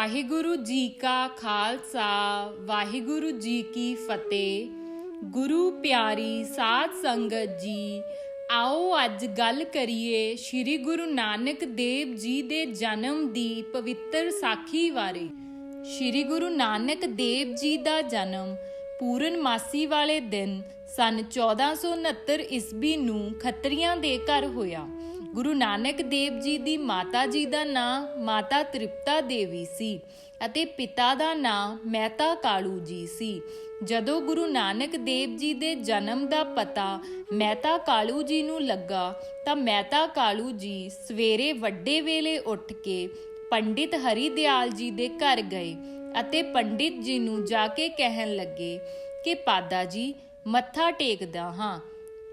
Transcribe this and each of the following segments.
ਵਾਹਿਗੁਰੂ ਜੀ ਕਾ ਖਾਲਸਾ, ਵਾਹਿਗੁਰੂ ਜੀ ਕੀ ਫਤਿਹ। ਗੁਰੂ ਪਿਆਰੀ ਸਾਧ ਸੰਗਤ ਜੀ, ਆਓ ਅੱਜ ਗੱਲ ਕਰੀਏ ਸ੍ਰੀ ਗੁਰੂ ਨਾਨਕ ਦੇਵ ਜੀ ਦੇ ਜਨਮ ਦੀ ਪਵਿੱਤਰ ਸਾਖੀ ਬਾਰੇ। ਸ੍ਰੀ ਗੁਰੂ ਨਾਨਕ ਦੇਵ ਜੀ ਦਾ ਜਨਮ ਪੂਰਨਮਾਸੀ ਵਾਲੇ ਦਿਨ ਸਨ 1469 ਈਸਵੀ ਨੂੰ ਖੱਤਰੀਆਂ ਦੇ ਘਰ ਹੋਇਆ। ਗੁਰੂ ਨਾਨਕ ਦੇਵ ਜੀ ਦੀ ਮਾਤਾ ਜੀ ਦਾ ਨਾਂ ਮਾਤਾ ਤ੍ਰਿਪਤਾ ਦੇਵੀ ਸੀ ਅਤੇ ਪਿਤਾ ਦਾ ਨਾਂ ਮਹਿਤਾ ਕਾਲੂ ਜੀ ਸੀ। ਜਦੋਂ ਗੁਰੂ ਨਾਨਕ ਦੇਵ ਜੀ ਦੇ ਜਨਮ ਦਾ ਪਤਾ ਮਹਿਤਾ ਕਾਲੂ ਜੀ ਨੂੰ ਲੱਗਾ ਤਾਂ ਮਹਿਤਾ ਕਾਲੂ ਜੀ ਸਵੇਰੇ ਵੱਡੇ ਵੇਲੇ ਉੱਠ ਕੇ ਪੰਡਿਤ ਹਰੀ ਦਿਆਲ ਜੀ ਦੇ ਘਰ ਗਏ ਅਤੇ ਪੰਡਿਤ ਜੀ ਨੂੰ ਜਾ ਕੇ ਕਹਿਣ ਲੱਗੇ ਕਿ ਪਾਦਾ ਜੀ ਮੱਥਾ ਟੇਕਦਾ ਹਾਂ।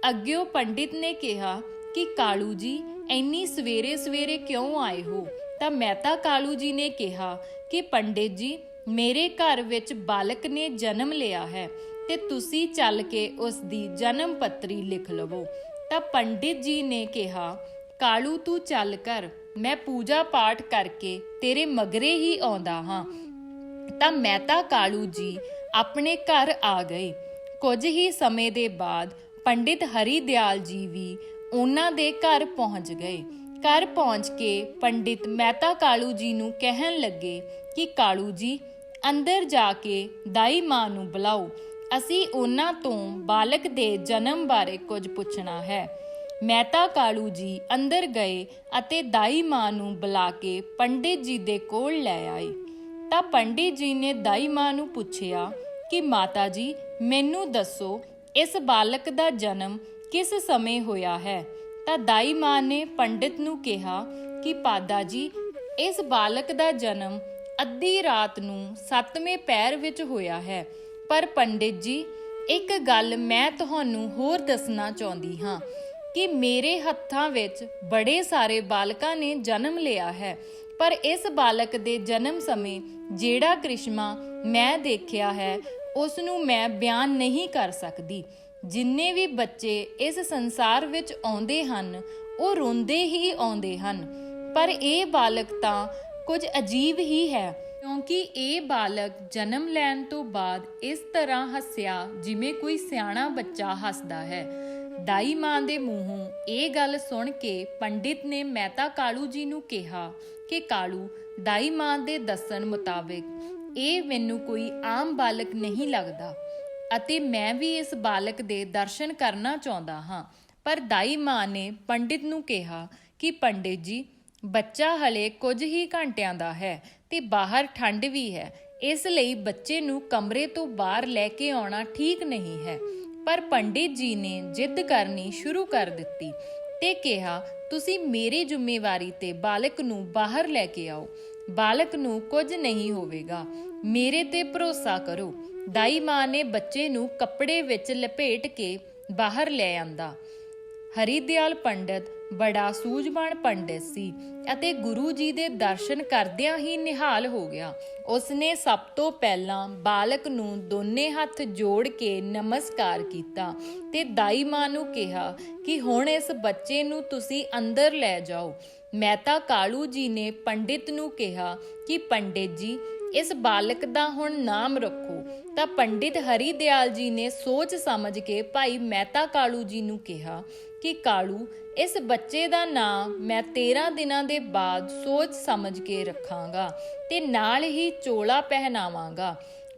ਅੱਗਿਓ ਪੰਡਿਤ ਨੇ ਕਿਹਾ ਕਿ ਕਾਲੂ ਜੀ ਐਨੀ ਸਵੇਰੇ ਸਵੇਰੇ ਕਿਉਂ ਆਏ ਹੋ? ਤਾਂ ਮਹਿਤਾ ਕਾਲੂ ਜੀ ਨੇ ਕਿਹਾ ਕਿ ਪੰਡਿਤ ਜੀ, ਮੇਰੇ ਘਰ ਵਿੱਚ ਬਾਲਕ ਨੇ ਜਨਮ ਲਿਆ ਹੈ ਤੇ ਤੁਸੀਂ ਚੱਲ ਕੇ ਉਸ ਦੀ ਜਨਮ ਪੱਤਰੀ ਲਿਖ ਲਵੋ। ਤਾਂ ਪੰਡਿਤ ਜੀ ਨੇ ਕਿਹਾ, ਕਾਲੂ, ਤੂੰ ਚੱਲ ਕਰ, ਮੈਂ ਪੂਜਾ ਪਾਠ ਕਰਕੇ ਤੇਰੇ ਮਗਰੇ ਹੀ ਆਉਂਦਾ ਹਾਂ। ਤਾਂ ਮਹਿਤਾ ਕਾਲੂ ਜੀ ਆਪਣੇ ਘਰ ਆ ਗਏ ਕੁਝ ਹੀ ਸਮੇਂ ਦੇ ਬਾਅਦ ਪੰਡਿਤ ਹਰੀ ਦਿਆਲ ਜੀ ਵੀ ਉਹਨਾਂ ਦੇ ਘਰ ਪਹੁੰਚ ਗਏ। ਘਰ ਪਹੁੰਚ ਕੇ ਪੰਡਿਤ ਮਹਿਤਾ ਕਾਲੂ ਜੀ ਨੂੰ ਕਹਿਣ ਲੱਗੇ ਕਿ ਕਾਲੂ ਜੀ, ਅੰਦਰ ਜਾ ਕੇ ਦਾਈ ਮਾਂ ਨੂੰ ਬੁਲਾਓ। ਅਸੀਂ ਉਹਨਾਂ ਤੋਂ ਬਾਲਕ ਦੇ ਜਨਮ ਬਾਰੇ ਕੁਝ ਪੁੱਛਣਾ ਹੈ। ਮਹਿਤਾ ਕਾਲੂ ਜੀ ਅੰਦਰ ਗਏ ਅਤੇ ਦਾਈ ਮਾਂ ਨੂੰ ਬੁਲਾ ਕੇ ਪੰਡਿਤ ਜੀ ਦੇ ਕੋਲ ਲੈ ਆਏ। ਤਾਂ ਪੰਡਿਤ ਜੀ ਨੇ ਦਾਈ ਮਾਂ ਨੂੰ ਪੁੱਛਿਆ ਕਿ ਮਾਤਾ ਜੀ, ਮੈਨੂੰ ਦੱਸੋ, ਇਸ ਬਾਲਕ ਦਾ ਜਨਮ ਕਿਸ ਸਮੇਂ ਹੋਇਆ ਹੈ? ਤਾਂ ਦਾਈ ਮਾਂ ਨੇ ਪੰਡਿਤ ਨੂੰ ਕਿਹਾ ਕਿ ਪਾਦਾ ਜੀ, ਇਸ ਬਾਲਕ ਦਾ ਜਨਮ ਅੱਧੀ ਰਾਤ ਨੂੰ 7ਵੇਂ ਪੈਰ ਵਿੱਚ ਹੋਇਆ ਹੈ। ਪਰ ਪੰਡਿਤ ਜੀ, ਇੱਕ ਗੱਲ ਮੈਂ ਤੁਹਾਨੂੰ ਹੋਰ ਦੱਸਣਾ ਚਾਹੁੰਦੀ ਹਾਂ ਕਿ ਮੇਰੇ ਹੱਥਾਂ ਵਿੱਚ ਬੜੇ ਸਾਰੇ ਬਾਲਕਾਂ ਨੇ ਜਨਮ ਲਿਆ ਹੈ। ਪਰ ਇਸ ਬਾਲਕ ਦੇ ਜਨਮ ਸਮੇਂ ਜਿਹੜਾ ਕ੍ਰਿਸ਼ਮਾ ਮੈਂ ਦੇਖਿਆ ਹੈ ਉਸ ਨੂੰ ਮੈਂ ਬਿਆਨ ਨਹੀਂ ਕਰ ਸਕਦੀ। ਜਿੰਨੇ ਵੀ ਬੱਚੇ ਇਸ ਸੰਸਾਰ ਵਿੱਚ ਆਉਂਦੇ ਹਨ, ਉਹ ਰੋਂਦੇ ਹੀ ਆਉਂਦੇ ਹਨ। ਪਰ ਇਹ ਬਾਲਕ ਤਾਂ ਕੁਝ ਅਜੀਬ ਹੀ ਹੈ, ਕਿਉਂਕਿ ਇਹ ਬਾਲਕ ਜਨਮ ਲੈਣ ਤੋਂ ਬਾਅਦ ਇਸ ਤਰ੍ਹਾਂ ਹੱਸਿਆ ਜਿਵੇਂ ਕੋਈ ਸਿਆਣਾ ਬੱਚਾ ਹੱਸਦਾ ਹੈ। ਦਾਈ ਮਾਂ ਦੇ ਮੂੰਹੋਂ ਇਹ ਗੱਲ ਸੁਣ ਕੇ ਪੰਡਿਤ ਨੇ ਮਹਿਤਾ ਕਾਲੂ ਜੀ ਨੂੰ ਕਿਹਾ ਕਿ, ਕਾਲੂ, ਦਾਈ ਮਾਂ ਦੇ ਦੱਸਣ ਮੁਤਾਬਿਕ, ਇਹ ਮੈਨੂੰ ਕੋਈ ਆਮ ਬਾਲਕ ਨਹੀਂ ਲੱਗਦਾ। ਅਤੇ ਮੈਂ ਵੀ ਇਸ ਬਾਲਕ ਦੇ ਦਰਸ਼ਨ ਕਰਨਾ ਚਾਹੁੰਦਾ ਹਾਂ। ਪਰ ਦਾਈ ਮਾਂ ਨੇ ਪੰਡਿਤ ਨੂੰ ਕਿਹਾ ਕਿ, ਪੰਡਿਤ ਜੀ, ਬੱਚਾ ਹਲੇ ਕੁਝ ਹੀ ਘੰਟਿਆਂ ਦਾ ਹੈ ਤੇ ਬਾਹਰ ਠੰਡ ਵੀ ਹੈ। ਇਸ ਲਈ ਬੱਚੇ ਨੂੰ ਕਮਰੇ ਤੋਂ ਬਾਹਰ ਲੈ ਕੇ ਆਉਣਾ ਠੀਕ ਨਹੀਂ ਹੈ। ਪਰ ਪੰਡਿਤ ਜੀ ਨੇ ਜਿੱਦ ਕਰਨੀ ਸ਼ੁਰੂ ਕਰ ਦਿੱਤੀ ਤੇ ਕਿਹਾ, ਤੁਸੀਂ ਮੇਰੀ ਜ਼ਿੰਮੇਵਾਰੀ ਤੇ ਬਾਲਕ ਨੂੰ ਬਾਹਰ ਲੈ ਕੇ ਆਓ। ਬਾਲਕ ਨੂੰ ਕੁਝ ਨਹੀਂ ਹੋਵੇਗਾ। ਮੇਰੇ ਤੇ ਭਰੋਸਾ ਕਰੋ। ਦਾਈ ਮਾਂ ਨੇ ਬੱਚੇ ਨੂੰ ਕੱਪੜੇ ਵਿੱਚ ਲਪੇਟ ਕੇ ਬਾਹਰ ਲੈ ਆਂਦਾ। ਹਰੀਦਿਆਲ ਪੰਡਤ ਬੜਾ ਸੂਝਵਾਨ ਪੰਡਿਤ ਸੀ ਅਤੇ ਗੁਰੂ ਜੀ ਦੇ ਦਰਸ਼ਨ ਕਰਦਿਆਂ ਹੀ ਨਿਹਾਲ ਹੋ ਗਿਆ। ਉਸਨੇ ਸਭ ਤੋਂ ਪਹਿਲਾਂ ਬਾਲਕ ਨੂੰ ਦੋਨੇ ਹੱਥ ਜੋੜ ਕੇ ਨਮਸਕਾਰ ਕੀਤਾ ਤੇ ਦਾਈ ਮਾਂ ਨੂੰ ਕਿਹਾ ਕਿ ਹੁਣ ਇਸ ਬੱਚੇ ਨੂੰ ਤੁਸੀਂ ਅੰਦਰ ਲੈ ਜਾਓ। ਮਹਿਤਾ ਕਾਲੂ ਜੀ ਨੇ ਪੰਡਿਤ ਨੂੰ ਕਿਹਾ ਕਿ ਪੰਡਿਤ ਜੀ, ਇਸ ਬਾਲਕ ਦਾ ਹੁਣ ਨਾਮ ਰੱਖੋ। ਤਾਂ ਪੰਡਿਤ ਹਰੀ ਦਿਆਲ ਜੀ ਨੇ ਸੋਚ ਸਮਝ ਕੇ ਭਾਈ ਮਹਿਤਾ ਕਾਲੂ ਜੀ ਨੂੰ ਕਿਹਾ ਕਿ ਕਾਲੂ, ਇਸ ਬੱਚੇ ਦਾ ਨਾਮ ਮੈਂ 13 ਦਿਨਾਂ ਦੇ ਬਾਅਦ ਸੋਚ ਸਮਝ ਕੇ ਰੱਖਾਂਗਾ ਤੇ ਨਾਲ ਹੀ ਚੋਲਾ ਪਹਿਨਾਵਾਂਗਾ।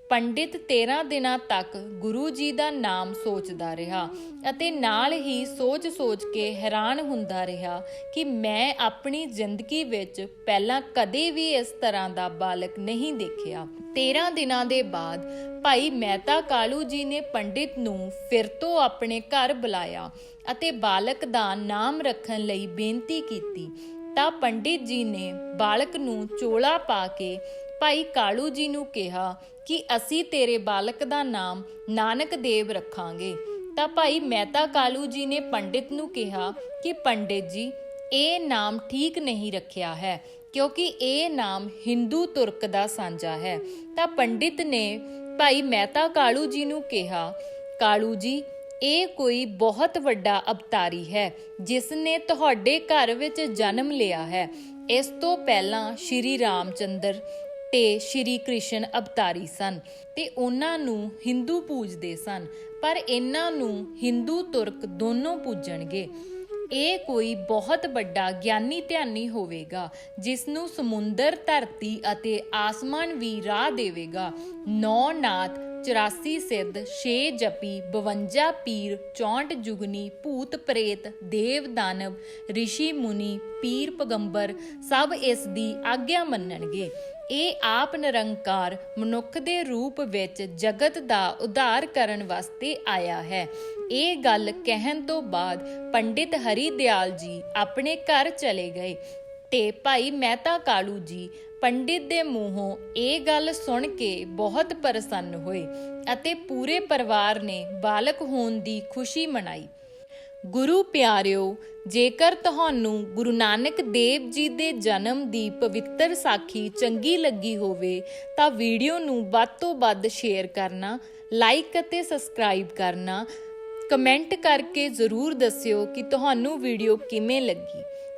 ਪੰਡਿਤ 13 ਦਿਨਾਂ ਤੱਕ ਗੁਰੂ ਜੀ ਦਾ ਨਾਮ ਸੋਚਦਾ ਰਿਹਾ ਅਤੇ ਨਾਲ ਹੀ ਸੋਚ-ਸੋਚ ਕੇ ਹੈਰਾਨ ਹੁੰਦਾ ਰਿਹਾ ਕਿ ਮੈਂ ਆਪਣੀ ਜ਼ਿੰਦਗੀ ਵਿੱਚ ਪਹਿਲਾਂ ਕਦੇ ਵੀ ਇਸ ਤਰ੍ਹਾਂ ਦਾ ਬਾਲਕ ਨਹੀਂ ਦੇਖਿਆ। 13 ਦਿਨਾਂ ਦੇ ਬਾਅਦ ਭਾਈ ਮਹਿਤਾ ਕਾਲੂ ਜੀ ਨੇ ਪੰਡਿਤ ਨੂੰ ਫਿਰ ਤੋਂ ਆਪਣੇ ਘਰ ਬੁਲਾਇਆ ਅਤੇ ਬਾਲਕ ਦਾ ਨਾਮ ਰੱਖਣ ਲਈ ਬੇਨਤੀ ਕੀਤੀ। ਤਾਂ ਪੰਡਿਤ ਜੀ ਨੇ ਬਾਲਕ ਨੂੰ ਚੋਲਾ ਪਾ ਕੇ ਭਾਈ ਕਾਲੂ ਜੀ ਨੂੰ ਕਿਹਾ ਕਿ ਅਸੀਂ ਤੇਰੇ ਬਾਲਕ ਦਾ ਨਾਮ ਨਾਨਕ ਦੇਵ ਰੱਖਾਂਗੇ। ਤਾਂ ਭਾਈ ਮਹਿਤਾ ਕਾਲੂ ਜੀ ਨੇ ਪੰਡਿਤ ਨੂੰ ਕਿਹਾ ਕਿ ਪੰਡਿਤ ਜੀ, ਇਹ ਨਾਮ ਠੀਕ ਨਹੀਂ ਰੱਖਿਆ ਹੈ, ਕਿਉਂਕਿ ਇਹ ਨਾਮ ਹਿੰਦੂ ਤੁਰਕ ਦਾ ਸਾਂਝਾ ਹੈ। ਤਾਂ ਪੰਡਿਤ ਨੇ ਭਾਈ ਮਹਿਤਾ ਕਾਲੂ ਜੀ ਨੂੰ ਕਿਹਾ, ਕਾਲੂ ਜੀ, ਇਹ ਕੋਈ ਬਹੁਤ ਵੱਡਾ ਅਵਤਾਰੀ ਹੈ, ਜਿਸ ਨੇ ਤੁਹਾਡੇ ਘਰ ਵਿੱਚ ਜਨਮ ਲਿਆ ਹੈ। ਇਸ ਤੋਂ ਪਹਿਲਾਂ ਸ਼੍ਰੀ ਰਾਮਚੰਦਰ ਤੇ ਸ਼੍ਰੀ ਕ੍ਰਿਸ਼ਨ ਅਵਤਾਰੀ ਸਨ ਤੇ ਉਹਨਾਂ ਨੂੰ ਹਿੰਦੂ ਪੂਜਦੇ ਸਨ, ਪਰ ਇਹਨਾਂ ਨੂੰ ਹਿੰਦੂ ਤੁਰਕ ਦੋਨੋਂ ਪੂਜਣਗੇ। ਇਹ ਕੋਈ ਬਹੁਤ ਵੱਡਾ ਗਿਆਨੀ ਧਿਆਨੀ ਹੋਵੇਗਾ, ਜਿਸ ਨੂੰ ਸਮੁੰਦਰ ਧਰਤੀ ਅਤੇ ਆਸਮਾਨ ਵੀ ਰਾਹ ਦੇਵੇਗਾ। ਨੌ ਨਾਥ 84 ਸਿੱਧ 6 ਜਪੀ 52 ਪੀਰ 64 ਜੁਗਨੀ, ਭੂਤ ਪ੍ਰੇਤ, ਦੇਵ ਦਾਨਵ ઋષਿ ਮੁਨੀ, ਪੀਰ ਪਗੰਬਰ, ਸਭ ਇਸ ਦੀ ਆਗਿਆ ਮੰਨਣਗੇ। ਇਹ ਆਪ ਨਿਰੰਕਾਰ ਮਨੁੱਖ ਦੇ ਰੂਪ ਵਿੱਚ ਜਗਤ ਦਾ ਉਧਾਰ ਕਰਨ ਵਾਸਤੇ ਆਇਆ ਹੈ। ਇਹ ਗੱਲ ਕਹਿਣ ਤੋਂ ਬਾਅਦ ਪੰਡਿਤ ਹਰੀ ਦਿਆਲ ਜੀ ਆਪਣੇ ਘਰ ਚਲੇ ਗਏ। ਤੇ ਭਾਈ ਮਹਿਤਾ ਕਾਲੂ ਜੀ ਪੰਡਿਤ ਦੇ ਮੂੰਹੋਂ ਇਹ ਗੱਲ ਸੁਣ ਕੇ ਬਹੁਤ ਪ੍ਰਸੰਨ ਹੋਏ ਅਤੇ ਪੂਰੇ ਪਰਿਵਾਰ ਨੇ ਬਾਲਕ ਹੋਣ ਦੀ ਖੁਸ਼ੀ ਮਨਾਈ। ਗੁਰੂ ਪਿਆਰਿਓ, ਜੇਕਰ ਤੁਹਾਨੂੰ ਗੁਰੂ ਨਾਨਕ ਦੇਵ ਜੀ ਦੇ ਜਨਮ ਦੀ ਪਵਿੱਤਰ ਸਾਖੀ ਚੰਗੀ ਲੱਗੀ ਹੋਵੇ, ਤਾਂ ਵੀਡੀਓ ਨੂੰ ਵੱਧ ਤੋਂ ਵੱਧ ਸ਼ੇਅਰ ਕਰਨਾ, ਲਾਈਕ ਅਤੇ ਸਬਸਕ੍ਰਾਈਬ ਕਰਨਾ। ਕਮੈਂਟ ਕਰਕੇ ਜ਼ਰੂਰ ਦੱਸਿਓ ਕਿ ਤੁਹਾਨੂੰ ਵੀਡੀਓ ਕਿਵੇਂ ਲੱਗੀ।